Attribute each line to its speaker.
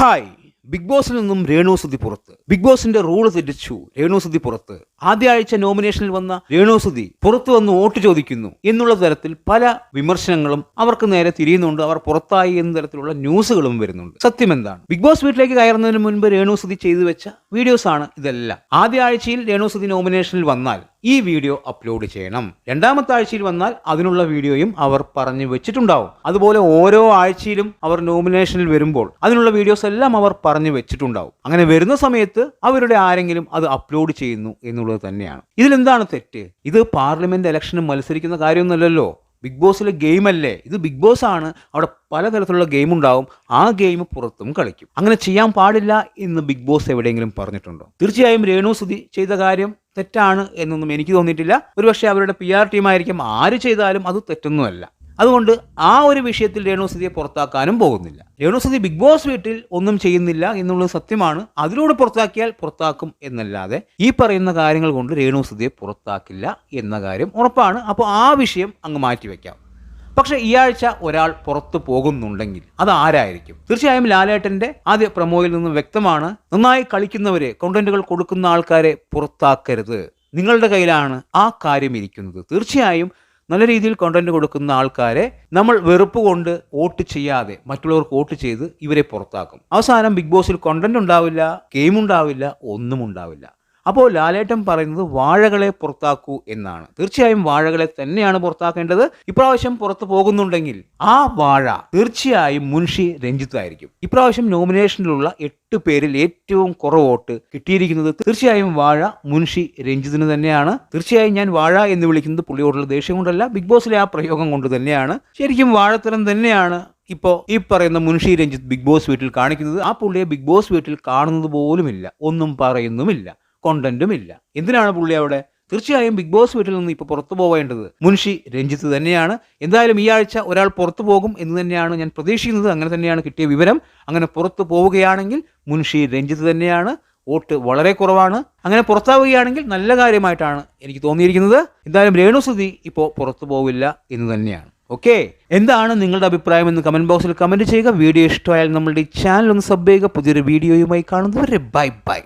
Speaker 1: Hi. Big ബോസിൽ നിന്നും രേണു സുധി പുറത്ത്. ബിഗ് ബോസിന്റെ റൂൾ തെറ്റിച്ചു. രേണു സുധി പുറത്ത്. ആദ്യ ആഴ്ച നോമിനേഷനിൽ വന്ന രേണു സുധി പുറത്തു വന്ന് വോട്ട് ചോദിക്കുന്നു എന്നുള്ള തരത്തിൽ പല വിമർശനങ്ങളും അവർക്ക് നേരെ തിരിയുന്നുണ്ട്. അവർ പുറത്തായി എന്ന തരത്തിലുള്ള ന്യൂസുകളും വരുന്നുണ്ട്. സത്യം എന്താണ്? ബിഗ് ബോസ് വീട്ടിലേക്ക് കയറുന്നതിന് മുൻപ് രേണു സുധി ചെയ്തു വെച്ച വീഡിയോസ് ആണ് ഇതെല്ലാം. ആദ്യ ആഴ്ചയിൽ രേണു സുധി നോമിനേഷനിൽ വന്നാൽ ഈ വീഡിയോ അപ്ലോഡ് ചെയ്യണം. രണ്ടാമത്തെ ആഴ്ചയിൽ വന്നാൽ അതിനുള്ള വീഡിയോയും അവർ പറഞ്ഞു വെച്ചിട്ടുണ്ടാവും. അതുപോലെ ഓരോ ആഴ്ചയിലും അവർ നോമിനേഷനിൽ വരുമ്പോൾ അതിനുള്ള വീഡിയോസ് എല്ലാം അവർ പറഞ്ഞു വെച്ചിട്ടുണ്ടാവും. അങ്ങനെ വരുന്ന സമയത്ത് അവരുടെ ആരെങ്കിലും അത് അപ്ലോഡ് ചെയ്യുന്നു എന്നുള്ളത് തന്നെയാണ്. ഇതിലെന്താണ് തെറ്റ്? ഇത് പാർലമെന്റ് ഇലക്ഷന് മത്സരിക്കുന്ന കാര്യമൊന്നുമല്ലല്ലോ. ബിഗ് ബോസിലെ ഗെയിം അല്ലേ? ഇത് ബിഗ് ബോസ് ആണ്. അവിടെ പലതരത്തിലുള്ള ഗെയിം ഉണ്ടാവും. ആ ഗെയിം പുറത്തും കളിക്കും. അങ്ങനെ ചെയ്യാൻ പാടില്ല എന്ന് ബിഗ് ബോസ് എവിടെയെങ്കിലും പറഞ്ഞിട്ടുണ്ടോ? തീർച്ചയായും രേണു സുധി ചെയ്ത കാര്യം തെറ്റാണ് എന്നൊന്നും എനിക്ക് തോന്നിയിട്ടില്ല. ഒരുപക്ഷെ അവരുടെ പി ആർ ടീമായിരിക്കും ആര് ചെയ്താലും അത് തെറ്റൊന്നുമല്ല. അതുകൊണ്ട് ആ ഒരു വിഷയത്തിൽ രേണുസുതിയെ പുറത്താക്കാനും പോകുന്നില്ല. രേണുസുതി ബിഗ് ബോസ് വീട്ടിൽ ഒന്നും ചെയ്യുന്നില്ല എന്നുള്ളത് സത്യമാണ്. അതിലൂടെ പുറത്താക്കിയാൽ പുറത്താക്കും എന്നല്ലാതെ ഈ പറയുന്ന കാര്യങ്ങൾ കൊണ്ട് രേണുസുതിയെ പുറത്താക്കില്ല എന്ന കാര്യം ഉറപ്പാണ്. അപ്പോൾ ആ വിഷയം അങ്ങ് മാറ്റിവെക്കാം. പക്ഷെ ഈ ആഴ്ച ഒരാൾ പുറത്തു പോകുന്നുണ്ടെങ്കിൽ അത് ആരായിരിക്കും? തീർച്ചയായും ലാലേട്ടന്റെ ആദ്യ പ്രമോയിൽ നിന്നും വ്യക്തമാണ് നന്നായി കളിക്കുന്നവരെ കോണ്ടന്റുകൾ കൊടുക്കുന്ന ആൾക്കാരെ പുറത്താക്കരുത്. നിങ്ങളുടെ കയ്യിലാണ് ആ കാര്യം ഇരിക്കുന്നത്. തീർച്ചയായും നല്ല രീതിയിൽ കോണ്ടന്റ് കൊടുക്കുന്ന ആൾക്കാരെ നമ്മൾ വെറുപ്പ് കൊണ്ട് വോട്ട് ചെയ്യാതെ മറ്റുള്ളവർക്ക് വോട്ട് ചെയ്ത് ഇവരെ പുറത്താക്കും. അവസാനം ബിഗ് ബോസിൽ കോണ്ടന്റ് ഉണ്ടാവില്ല ഗെയിം ഉണ്ടാവില്ല ഒന്നും ഉണ്ടാവില്ല. അപ്പോൾ ലാലേട്ടൻ പറയുന്നത് വാഴകളെ പുറത്താക്കൂ എന്നാണ്. തീർച്ചയായും വാഴകളെ തന്നെയാണ് പുറത്താക്കേണ്ടത്. ഇപ്രാവശ്യം പുറത്തു പോകുന്നുണ്ടെങ്കിൽ ആ വാഴ തീർച്ചയായും മുൻഷി രഞ്ജിത്തായിരിക്കും. ഇപ്രാവശ്യം നോമിനേഷനിലുള്ള എട്ട് പേരിൽ ഏറ്റവും കുറവ് വോട്ട് കിട്ടിയിരിക്കുന്നത് തീർച്ചയായും വാഴ മുൻഷി രഞ്ജിത്തിന് തന്നെയാണ്. തീർച്ചയായും ഞാൻ വാഴ എന്ന് വിളിക്കുന്നത് പുള്ളിയോടുള്ള ദേഷ്യം കൊണ്ടല്ല ബിഗ് ബോസിലെ ആ പ്രയോഗം കൊണ്ട് തന്നെയാണ്. ശരിക്കും വാഴത്തരം തന്നെയാണ് ഇപ്പോൾ ഈ പറയുന്ന മുൻഷി രഞ്ജിത്ത് ബിഗ് ബോസ് വീട്ടിൽ കാണിക്കുന്നത്. ആ പുള്ളിയെ ബിഗ് ബോസ് വീട്ടിൽ കാണുന്നത് പോലുമില്ല ഒന്നും പറയുന്നുമില്ല. കോണ്ടന്റും ഇല്ല എന്തിനാണ് പുള്ളി അവിടെ? തീർച്ചയായും ബിഗ് ബോസ് വീട്ടിൽ നിന്ന് ഇപ്പോൾ പുറത്തു പോവേണ്ടത്. മുൻഷി രഞ്ജിത്ത് തന്നെയാണ്. എന്തായാലും ഈ ആഴ്ച ഒരാൾ പുറത്തു പോകും എന്ന് തന്നെയാണ് ഞാൻ പ്രതീക്ഷിക്കുന്നത്. അങ്ങനെ തന്നെയാണ് കിട്ടിയ വിവരം. അങ്ങനെ പുറത്തു പോവുകയാണെങ്കിൽ മുൻഷി രഞ്ജിത്ത് തന്നെയാണ്. വോട്ട് വളരെ കുറവാണ്. അങ്ങനെ പുറത്താവുകയാണെങ്കിൽ നല്ല കാര്യമായിട്ടാണ് എനിക്ക് തോന്നിയിരിക്കുന്നത്. എന്തായാലും രേണുസുതി ഇപ്പോൾ പുറത്തു പോവില്ല എന്ന് തന്നെയാണ്. ഓക്കെ? എന്താണ് നിങ്ങളുടെ അഭിപ്രായം എന്ന് കമന്റ് ബോക്സിൽ കമന്റ് ചെയ്യുക. വീഡിയോ ഇഷ്ടമായാൽ നമ്മളുടെ ചാനൽ ഒന്ന് സബ് ചെയ്യുക. പുതിയൊരു വീഡിയോയുമായി കാണുന്നവരെ ബൈ ബൈ.